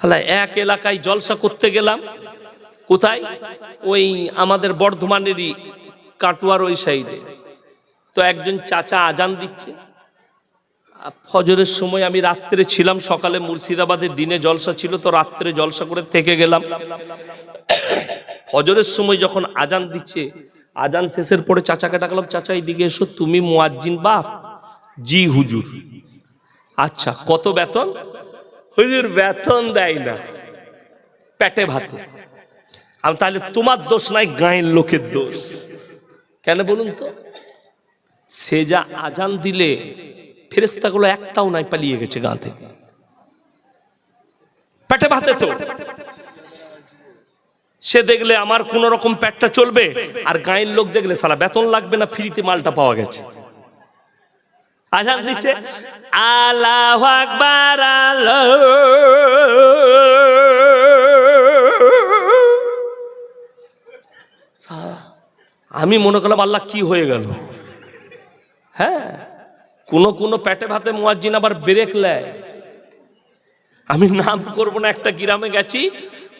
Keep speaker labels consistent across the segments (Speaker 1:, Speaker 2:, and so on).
Speaker 1: হ্যাঁ এক এলাকায় জলসা করতে গেলাম। কোথায়? ওই আমাদের বর্ধমানেরই কাটুয়ার ওই সাইডে। তো একজন চাচা আজান দিচ্ছে। ফজরের সময় আমি রাত্রে ছিলাম, সকালে মুর্শিদাবাদে দিনে জলসা ছিল, তো রাত্রে জলসা করে থেকে গেলাম। ফজরের সময় যখন আজান দিচ্ছে, আজান শেষের পরে চাচাকে ডাকলাম, চাচা এইদিকে এসো, তুমি মুয়াজ্জিন বাপ? জি, হুজুর। আচ্ছা কত বেতন? হুজুর বেতন দেয় না। পেটে ভাতে। আমি তাহলে তোমার দোষ নাই, গাঁয়ের লোকের দোষ। কেন বলুন তো? সে যা আজান দিলে ফেরেস্তাগুলো একটাও নাই, পালিয়ে গেছে গাঁ থেকে। পেটে ভাতে তো সে দেখলে আমার কোন রকম পেটটা চলবে, আর গাঁয়ের লোক দেখলে সালা বেতন লাগবে না, ফ্রিতে মালটা পাওয়া গেছে। আজান দিচ্ছে আল্লাহ আকবার আল্লাহ আমি মনে করলাম আল্লাহ কি হয়ে গেল। হ্যাঁ কোন কোন পেটে ভাতে মুয়াজ্জিন আবার ব্রেক নেয়। আমি নাম করব না একটা গ্রামে গেছি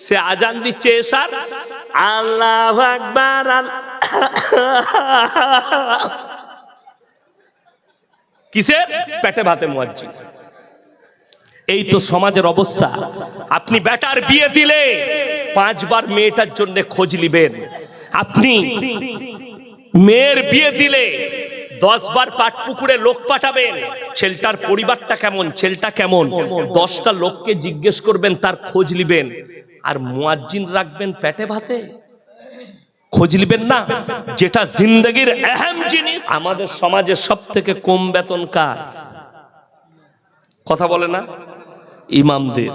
Speaker 1: সে আজান দিচ্ছে এসার আল্লাহ আকবার কিসের পেটে ভাতে মুয়াজ্জিন। এই তো সমাজের অবস্থা। আপনি বেটার বিয়ে দিলে পাঁচবার মেয়েটার জন্য খোঁজ নিবেন। আপনি মেয়ের বিয়ে দিলে দশ বার পাট পুকুরে লোক পাঠাবেন। ছেলেটার পরিবারটা কেমন? ছেলেটা কেমন? দশটা লোককে জিজ্ঞেস করবেন, তার খোঁজ নিবেন। আর মুয়াজ্জিন রাখবেন পেটে ভাতে? খোঁজ নিবেন না। যেটা জিন্দগির আহম জিনিস। আমাদের সমাজে সব থেকে কম বেতন কার? কথা বলে না? ইমামদের।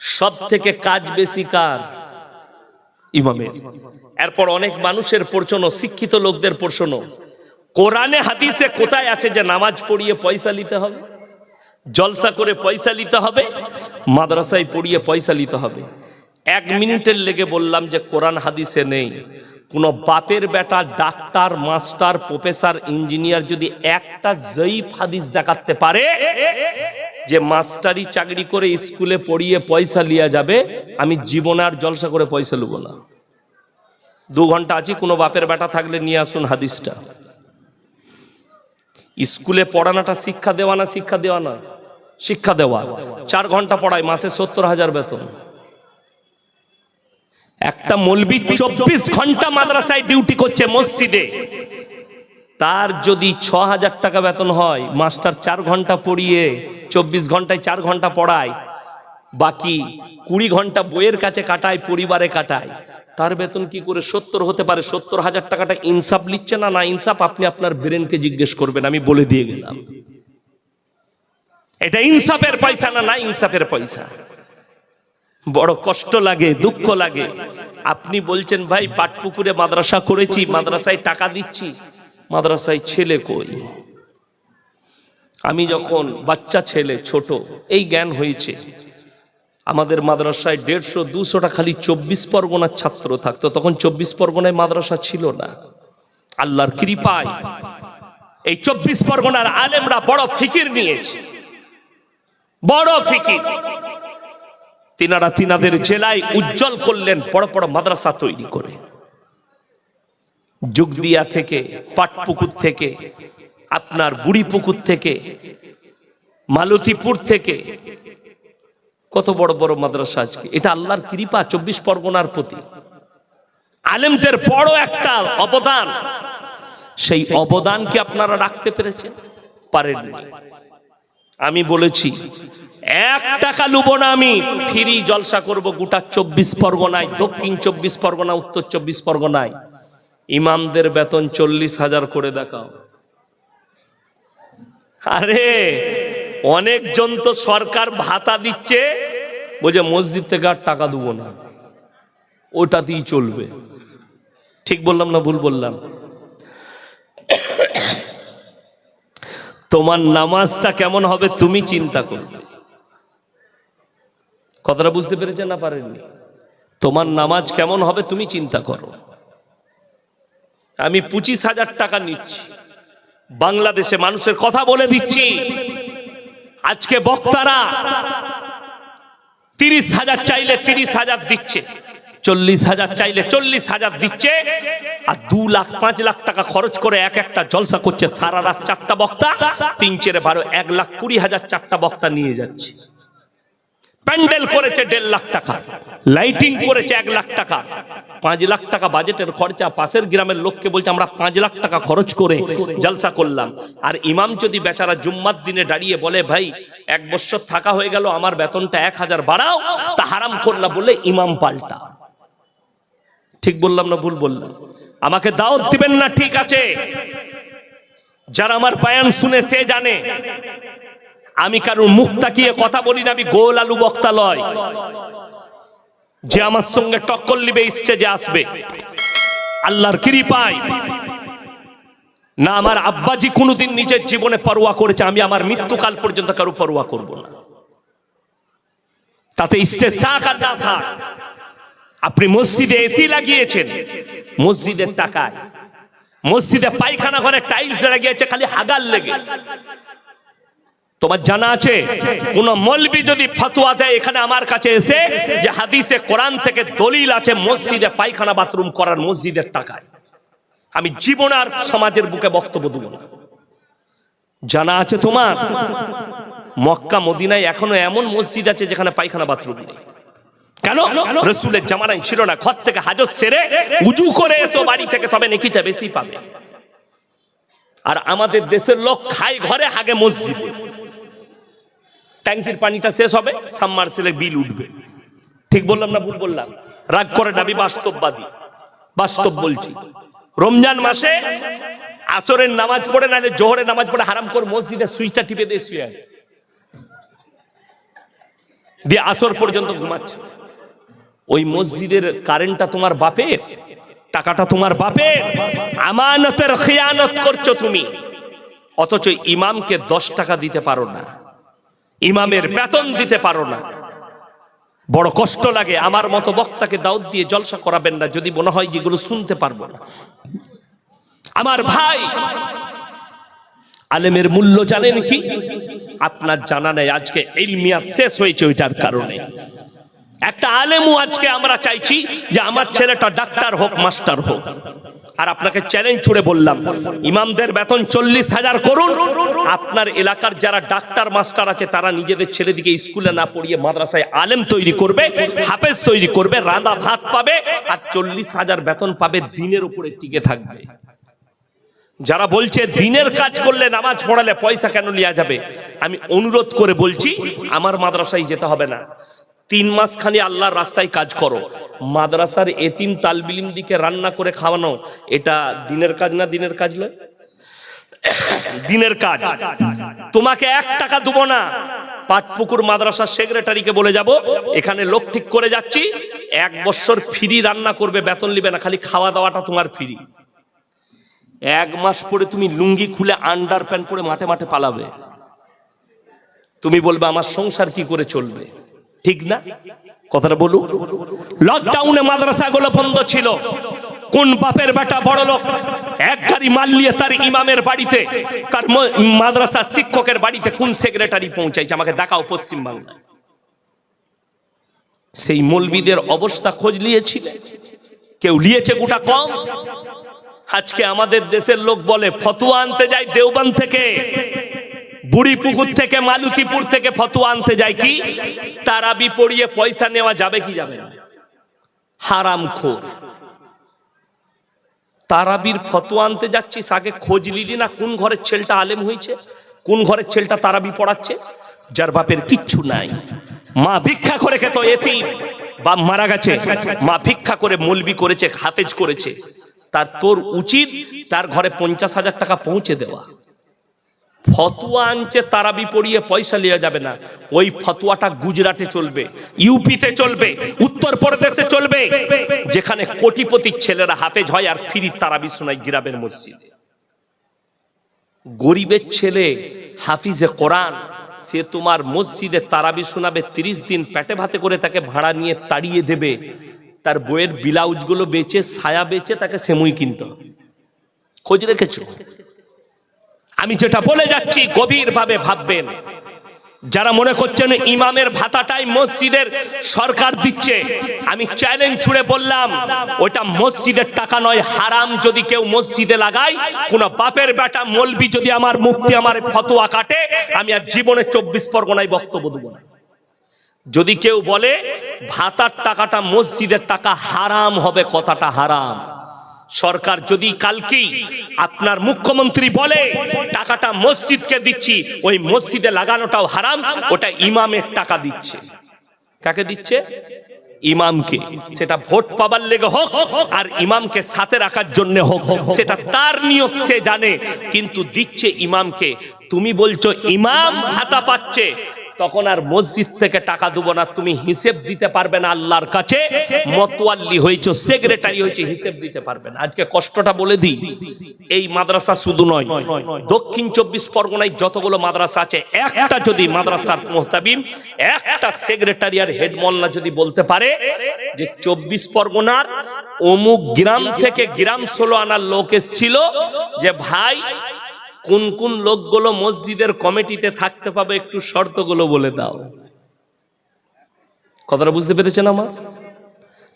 Speaker 1: সব থেকে কাজ বেশি কার? ইমামের। এরপর অনেক মানুষের পড়ছনো শিক্ষিত লোকদের পড়ছনো কোরআনে, হাদিসে কোথায় আছে যে নামাজ পড়িয়ে পয়সা নিতে হবে? জলসা করে পয়সা নিতে হবে? মাদ্রাসায় পড়িয়ে পয়সা নিতে হবে? এক মিনিটের লেগে বললাম যে কোরআন হাদিসে নেই। কোন বাপের বেটা, ডাক্তার, মাস্টার, প্রফেসর, ইঞ্জিনিয়ার যদি একটা জয়ীফ হাদিস দেখাতে পারে যে মাস্টারি চাকরি করে স্কুলে পড়িয়ে পয়সা লিয়া যাবে, আমি জীবনে আর জলসা করে পয়সা লুবো না। দু ঘণ্টা আছি, কোনো বাপের বেটা থাকলে নিয়ে আসুন হাদিসটা। স্কুলে পড়ানোটা শিক্ষা দেওয়া না, শিক্ষা দেওয়া নয়, শিক্ষা দেওয়া। চার ঘণ্টা পড়ায়, মাসে সত্তর হাজার বেতন। একটা মলবি চব্বিশ ঘণ্টা মাদ্রাসায় ডিউটি করছে মসজিদে। তার যদি ছ হাজার টাকা বেতন হয়, মাস্টার চার ঘণ্টা পড়িয়ে, চব্বিশ ঘন্টায় চার ঘণ্টা পড়ায়, বাকি কুড়ি ঘণ্টা বইয়ের কাছে কাটায়, পরিবারে কাটায়, তার বেতন কি করে সত্তর হতে পারে? সত্তর হাজার টাকাটা ইনসাফ নিচ্ছে না? না ইনসাফ, আপনি আপনার ব্রেনকে জিজ্ঞেস করবেন, আমি বলে দিয়ে গেলাম। এটা ইনসাফের পয়সা না না ইনসাফের পয়সা? বড় কষ্ট লাগে, দুঃখ লাগে। আপনি বলছেন, ভাই, পাটপুকুরে মাদ্রাসা করেছি, মাদ্রাসায় টাকা দিচ্ছি। মাদ্রাসায় ছেলে কই? আমি যখন বাচ্চা ছেলে, ছোট, এই জ্ঞান হয়েছে। আমাদের মাদ্রাসায় দেড়শো, দুশোটা খালি চব্বিশ পরগনার ছাত্র থাকতো। তখন চব্বিশ পরগনায় মাদ্রাসা ছিল না। আল্লাহর কৃপায় এই চব্বিশ পরগনার আলেমরা বড় ফিকির নিয়েছে। বড় ফিকির। তিনারা তিনাদের জেলায় উজ্জ্বল করলেন, বড় বড় মাদ্রাসা তৈরি করে। যুগদিয়া থেকে, পাটপুকুর থেকে, আপনার বুড়িপুকুর থেকে, মালতীপুর থেকে। কত বড় বড় মাদ্রাসা আজকে। এটা আল্লাহর কৃপা, চব্বিশ পরগনার প্রতি। আলেমদের বড় একটা অবদান। সেই অবদানকে আপনারা রাখতে পেরেছেন? পারেননি। আমি বলেছি এক টাকা লুব না আমি। ফ্রি জলসা করব গোটা চব্বিশ পরগনায়, দক্ষিণ চব্বিশ পরগনা, উত্তর চব্বিশ পরগনায়। ইমামদের বেতন চল্লিশ হাজার করে দেখাও। আরে, অনেকজন তো সরকার ভাতা দিচ্ছে, বলছে মসজিদ থেকে আর টাকা দেবো না। ওটাতেই চলবে। ঠিক বললাম না ভুল বললাম? তোমার নামাজটা কেমন হবে তুমি চিন্তা করবে কথাটা বুঝতে পেরেছেন না পারেননি? তোমার নামাজ কেমন হবে তুমি চিন্তা করো। আমি পঁচিশ হাজার টাকা নিচ্ছি। বাংলাদেশে মানুষের কথা বলে দিচ্ছি। আজকে বক্তারা তিরিশ হাজার চাইলে তিরিশ হাজার দিচ্ছে, চল্লিশ হাজার চাইলে চল্লিশ হাজার দিচ্ছে, আর দু লাখ, পাঁচ লাখ টাকা খরচ করে এক একটা জলসা করছে সারা রাত চারটা বক্তা, তিন চেরে বারো এক লাখ কুড়ি হাজার চারটা বক্তা নিয়ে যাচ্ছে। প্যান্ডেল করেছে দেড় লাখ টাকা, লাইটিং করেছে এক লাখ টাকা, পাঁচ লাখ টাকা বাজেটের খরচা, পাশের গ্রামের লোককে বলছে, আমরা পাঁচ লাখ টাকা খরচ করে জলসা করলাম। আর ইমাম যদি বেচারা জুম্মার দিনে দাঁড়িয়ে বলে, ভাই, এক বছর থাকা হয়ে গেল, আমার বেতনটা এক হাজার বাড়াও, তা হারাম করলা বলে ইমাম পাল্টা। ঠিক বললাম না ভুল বললাম? আমাকে দাওয়াত দিবেন না, ঠিক আছে? যারা আমার বায়ান শুনে সে জানে। আমি কারোর মুখ তাকিয়ে কথা বলি না, আমি গোল আলু বক্তা লয়। যে আমার সঙ্গে টক্কর নিবে স্টেজে আসবে। আল্লাহর কৃপায়। না, আমার আব্বাজি কোনোদিন নিজের জীবনে পরোয়া করেছে, আমি আমার মৃত্যুকাল পর্যন্ত কারও পরোয়া করব না। তাতে স্টেজ থাক আর না থাক। আপনি মসজিদে এসি লাগিয়েছেন, মসজিদের টাকায়। মসজিদে পায়খানা ঘরে টাইলস লাগিয়েছে, খালি হাগার লেগে। তোমার জানা আছে? কোন মলবি যদি ফতোয়া দেয় এখানে আমার কাছে এসে যে হাদিসে কোরআন থেকে দলিল আছে, মসজিদে পায়খানা বাথরুম করার মসজিদের টাকায়। আমি জীবন আর সমাজের বুকে বক্তব্য দেব না। জানা আছে তোমার? মক্কা, মদিনায় এখনও এমন মসজিদ আছে যেখানে পায়খানা বাথরুম নেই। কেন? রসুলের জামানায় ছিল না। ঘর থেকে হাজত সেরে উজু করে এসো, বাড়ি থেকে তবে নেকিটা বেশি পাবে। আর আমাদের দেশের লোক খায় ঘরে, হাগে মসজিদে। ট্যাঙ্কির পানিটা শেষ হবে সাবমার্সেলের বিল উঠবে। ঠিক বললাম না ভুল বললাম? রাগ করে না আমি বাস্তববাদী। বাস্তব বলছি। রমজান মাসে আসরের নামাজ পড়ে না জোহরের নামাজ পড়ে হারাম করে মসজিদে সুইচটা টিপে দিয়ে শুয়ে দিয়ে আসর পর্যন্ত ঘুমাচ্ছে। ওই মসজিদের কারেন্টটা তোমার বাপের? টাকাটা তোমার বাপের? আমানতের খেয়ানত করছ তুমি। অথচ ইমামকে দশ টাকা দিতে পারো না। ইমামের বেতন দিতে পারো না। বড় কষ্ট লাগে, আমার মতো বক্তাকে দাউদ দিয়ে জলসা করাবেন না, যদি মনে হয় যেগুলো শুনতে পারব না। আমার ভাই, আলেমের মূল্য জানেন কি? আপনার জানা নেই, আজকে ইলমিয়াত শেষ হয়েছে ওইটার কারণে। একটা আলেমও আজকে আমরা চাইছি যে আমার ছেলেটা ডাক্তার হোক, মাস্টার হোক। আর আপনাকে চ্যালেঞ্জ ছুড়ে বললাম, ইমামদের বেতন চল্লিশ হাজার করুন। আপনার এলাকার যারা ডাক্তার, মাস্টার আছে, তারা নিজেদের ছেলেদিকে স্কুলে না পড়িয়ে মাদ্রাসায় আলেম তৈরি করবে, হাফেজ তৈরি করবে, রাঁধা ভাত পাবে, আর চল্লিশ হাজার বেতন পাবে দিনের উপরে টিকে থাকবে। যারা বলছে দিনের কাজ করলে নামাজ পড়ালে পয়সা কেন নেওয়া যাবে, আমি অনুরোধ করে বলছি, আমার মাদ্রাসায় যেতে হবে না। তিন মাস খানি আল্লাহর রাস্তায় কাজ করো। মাদ্রাসার এতিম তালবিলিম দিকে রান্না করে খাওয়ানো, এটা দিনের কাজ না দিনের কাজ নয় দিনের কাজ। তোমাকে এক টাকা দেবো না। পাটপুকুর মাদ্রাসার সেক্রেটারিকে বলে যাব, এখানে লোক ঠিক করে যাচ্ছি, এক বছর ফ্রি রান্না করবে, বেতন নিবে না, খালি খাওয়া দাওয়াটা তোমার ফ্রি। এক মাস পরে তুমি লুঙ্গি খুলে আন্ডার প্যান্ট পরে মাঠে মাঠে পালাবে। তুমি বলবে, আমার সংসার কি করে চলবে? ঠিক না? কথাটা বলুন লকডাউনে মাদ্রাসাগুলো বন্ধ ছিল। কোন বাপের বেটা বড় লোক? এক গাড়ি মাল নিয়ে তার ইমামের বাড়িতে, তার ম- মাদ্রাসার শিক্ষকের বাড়িতে কোন সেক্রেটারি পৌঁছাইছে? আমাকে দেখাও পশ্চিম বাংলায় সেই মলবিদের অবস্থা খোঁজ নিয়েছিলেন কেউ নিয়েছে গোটা কম? আজকে আমাদের দেশের লোক বলে, ফতুয়া আনতে যায় দেওবান থেকে। বুড়িপুকুর থেকে মালুতিপুর থেকে ফতুয়া আনতে যায় কি? তারাবি পড়িয়ে পয়সা নেওয়া যাবে কি যাবে না? হারাম খোর। তারাবির ফতুয়া আনতে যাচ্ছিস, আগে খোঁজ নিলি না কোন ঘরের ছেলেটা আলেম হয়েছে? কোন ঘরের ছেলেটা তারাবি পড়াচ্ছে? যার বাপের কিচ্ছু নাই। মা ভিক্ষা করে খেত, এতিম। বাপ মারা গেছে। মা ভিক্ষা করে মলবি করেছে, হাফেজ করেছে। তার তোর উচিত তার ঘরে পঞ্চাশ হাজার টাকা পৌঁছে দেওয়া। ফতুয়া আনছে, তারাবি পড়িয়ে পয়সা লিয়ে যাবে না। ওই ফতুয়াটা গুজরাটে চলবে, ইউপিতে চলবে, উত্তরপ্রদেশে চলবে, যেখানে কোটিপতির ছেলেরা হাফেজ হয় আর ফিরি তারাবি শোনায় গ্রামের মসজিদে। গরিবের ছেলে হাফিজে কোরআন, সে তোমার মসজিদে তারাবি শোনাবে, তিরিশ দিন পেটে ভাতে করে তাকে ভাড়া নিয়ে তাড়িয়ে দেবে। তার বইয়ের ব্লাউজগুলো বেচে, ছায়া বেচে তাকে সেমুই কিনতে খোঁজ রেখেছো? আমি যেটা বলে যাচ্ছি, গভীরভাবে ভাববেন। যারা মনে করছেন ইমামের ভাতাটাই মসজিদের সরকার দিচ্ছে, আমি চ্যালেঞ্জ ছুড়ে বললাম, ওটা মসজিদের টাকা নয়, হারাম যদি কেউ মসজিদে লাগায়, কোন বাপের বেটা মলবি যদি আমার মুক্তি, আমার ফতোয়া কাটে, আমি আর জীবনে চব্বিশ পরগনায় বক্তব্য দেবো না। যদি কেউ বলে, ভাতার টাকাটা মসজিদের টাকা হারাম হবে, কথাটা হারাম। সরকার যদি কালকেই আপনার মুখ্যমন্ত্রী বলে, টাকাটা মসজিদকে দিচ্ছি, ওই মসজিদে লাগানোটাও হারাম, ওটা ইমামের টাকা দিচ্ছে। কাকে দিচ্ছে? ইমামকে। সেটা ভোট পাবার লেগে হোক, আর ইমামকে সাথে রাখার জন্য হোক, সেটা তার নিয়ত, সে জানে। কিন্তু দিচ্ছে ইমামকে। তুমি বলছো, ইমাম ভাতা পাচ্ছে। তখন আর মসজিদ থেকে টাকা দেবো না, তুমি হিসেব দিতে পারবে না আল্লাহর কাছে। মতোয়াল্লি হয়েছো, সেক্রেটারি হয়েছে, হিসেব দিতে পারবে না। আজকে কষ্টটা বলে দিই, এই মাদ্রাসা শুধু নয়, দক্ষিণ চব্বিশ পরগনায় যতগুলো মাদ্রাসা আছে, একটা যদি মাদ্রাসার মোহতাবিম একটা সেক্রেটারি আর হেড মোল্লা যদি বলতে পারে যে চব্বিশ পরগনার অমুক গ্রাম থেকে গ্রাম ষোলো আনার লোক এসেছিল যে, ভাই কোন কোন লোকগুলো মসজিদের কমিটিতে থাকতে পাবে একটু শর্তগুলো বলে দাও। কথাটা বুঝতে পেরেছেন আমার?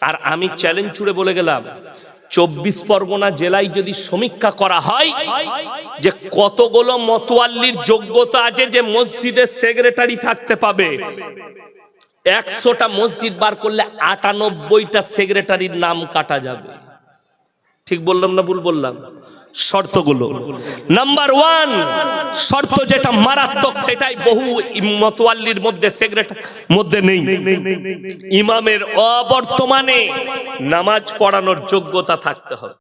Speaker 1: আর আমি চ্যালেঞ্জ ছুড়ে বলে গেলাম, চব্বিশ পরগনা জেলায় যদি সমীক্ষা করা হয় যে কতগুলো মতোয়াল্লির যোগ্যতা আছে যে মসজিদের সেক্রেটারি থাকতে পাবে, একশোটা মসজিদ বার করলে আটানব্বইটা সেক্রেটারির নাম কাটা যাবে। ঠিক বললাম না ভুল বললাম? শর্তগুলো। নাম্বার ওয়ান শর্ত যেটা মারাত্মক, সেটাই বহু মতোয়াল্লির মধ্যে সেক্রেটারি মধ্যে নেই। ইমামের অবর্তমানে নামাজ পড়ানোর যোগ্যতা থাকতে হবে।